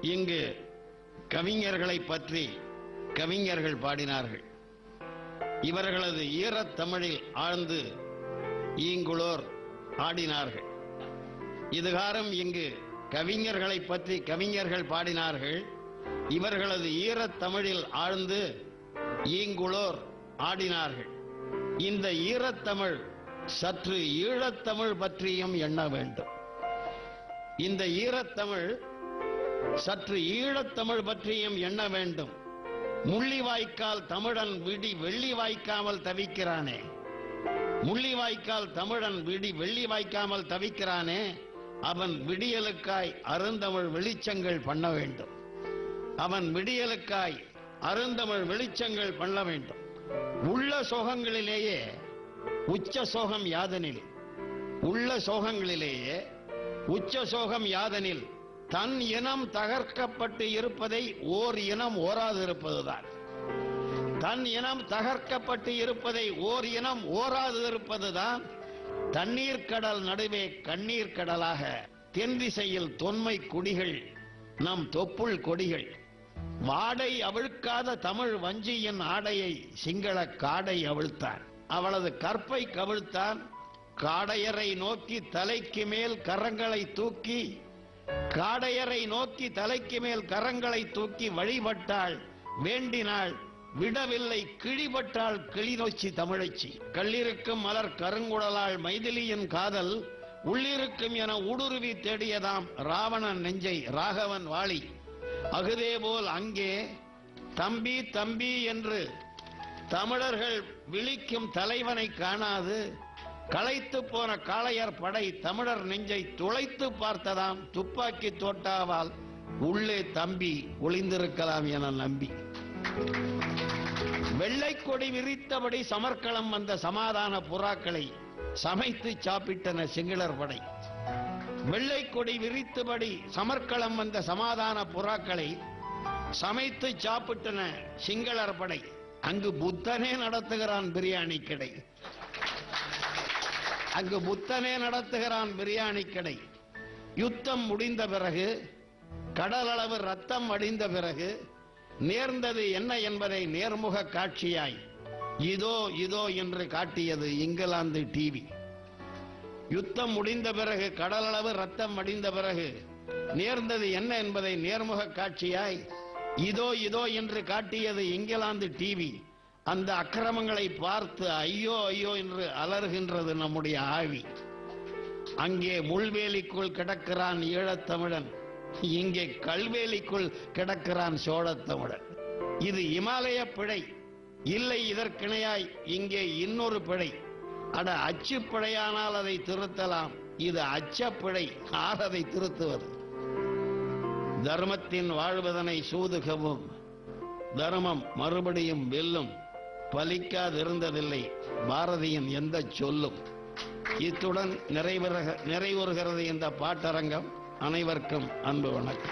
இங்கு கவிஞர்களை பற்றி கவிஞர்கள் பாடினார்கள். இவர்களது ஈரத் தமிழில் ஆழ்ந்து ஈங்குளோர் ஆடினார்கள். இதுகாரம் இங்கு கவிஞர்களை பற்றி கவிஞர்கள் பாடினார்கள். இவர்களது ஈரத் தமிழில் ஆழ்ந்து ஈங்குளோர் ஆடினார்கள். இந்த ஈரத்தமிழ் சற்று ஈழத்தமிழ் பற்றியும் எண்ண வேண்டும். இந்த ஈரத்தமிழ் சற்று ஈழத்தமிழ் பற்றியும் எண்ண வேண்டும். முள்ளிவாய்க்கால் தமிழன் விடி வெள்ளி வாய்க்காமல் தவிக்கிறானே. முள்ளிவாய்க்கால் தமிழன் விடி வெள்ளி வாய்க்காமல் தவிக்கிறானே. அவன் விடியலுக்காய் அருந்தமிழ் வெளிச்சங்கள் பண்ண வேண்டும். அவன் விடியலுக்காய் அருந்தமிழ் வெளிச்சங்கள் பண்ண வேண்டும். உள்ள சோகங்களிலேயே உச்ச சோகம் யாதனில். உள்ள சோகங்களிலேயே உச்ச சோகம் யாதனில் தன் இனம் தகர்க்கப்பட்டு இருப்பதை ஓர் இனம் ஓராதிருப்பதுதான். தன் இனம் தகர்க்கப்பட்டு இருப்பதை ஓர் இனம் ஓராது இருப்பதுதான் தண்ணீர் கடல் நடுவே கண்ணீர் கடலாக தென் திசையில் தொன்மை குடிகள் நம் தொப்புள் கொடிகள். வாடை அவிழ்க்காத தமிழ் வஞ்சியின் ஆடையை சிங்கள காடை அவிழ்த்தான். அவளது கற்பை கவிழ்த்தான். காடையரை நோக்கி தலைக்கு மேல் கரங்களை தூக்கி காடையரை நோக்கி தலைக்கு மேல் கரங்களை தூக்கி வழிபட்டாள் வேண்டினாள் விடவில்லை கிழிபட்டாள் கிளிநொச்சி தமிழச்சி. கல்லிருக்கும் மலர் கருங்குடலால் மைதிலியின் காதல் உள்ளிருக்கும் என ஊடுருவி தேடியதாம் ராவணன் நெஞ்சை ராகவன் வாளி. அகுதே போல் அங்கே தம்பி தம்பி என்று தமிழர்கள் விழிக்கும் தலைவனை காணாது களைத்து போன காளையர் படை தமிழர் நெஞ்சை துளைத்து பார்த்ததாம் துப்பாக்கி தோட்டாவால் உள்ளே தம்பி ஒளிந்திருக்கலாம் என நம்பி. வெள்ளை கொடி விரித்தபடி சமர்க்களம் வந்த சமாதான புறாக்களை சமைத்து சாப்பிட்டன சிங்களர் படை. வெள்ளை கொடி விரித்தபடி சமர்க்களம் வந்த சமாதான புறாக்களை சமைத்து சாப்பிட்டன சிங்களர் படை. அங்கு புத்தனே நடத்துகிறான் பிரியாணி கடை. அங்கு புத்தனே நடத்துகிறான் பிரியாணி கடை. யுத்தம் முடிந்த பிறகு கடலளவு ரத்தம் அடிந்த பிறகு நேர்ந்தது என்ன என்பதை நேர்முக காட்சியாய் இதோ இதோ என்று காட்டியது இங்கிலாந்து டிவி யுத்தம் முடிந்த பிறகு கடலளவு ரத்தம் அடிந்த பிறகு நேர்ந்தது என்ன என்பதை நேர்முக காட்சியாய் இதோ இதோ என்று காட்டியது இங்கிலாந்து டிவி அந்த அக்கிரமங்களை பார்த்து ஐயோ ஐயோ என்று அலறுகின்றது நம்முடைய ஆவி. அங்கே முள்வேலிக்குள் கிடக்கிறான் ஈழத்தமிழன். இங்கே கல்வேலிக்குள் கிடக்கிறான் சோழத்தமிழன். இது இமாலய பிழை. இல்லை இதற்கிணையாய் இங்கே இன்னொரு பிழை. அட அச்சு பிழையானால் அதை திருத்தலாம். இது அச்சப்பிழை ஆர் அதை திருத்துவது? தர்மத்தின் வாழ்வதனை சூதுகவும் தர்மம் மறுபடியும் வெல்லும். பலிக்காதிருந்ததில்லை. பாரதியின் எந்த சொல்லும்? இத்துடன் நிறைவுறுகிறது இந்த பாட்டரங்கம். அனைவருக்கும் அன்பு வணக்கம்.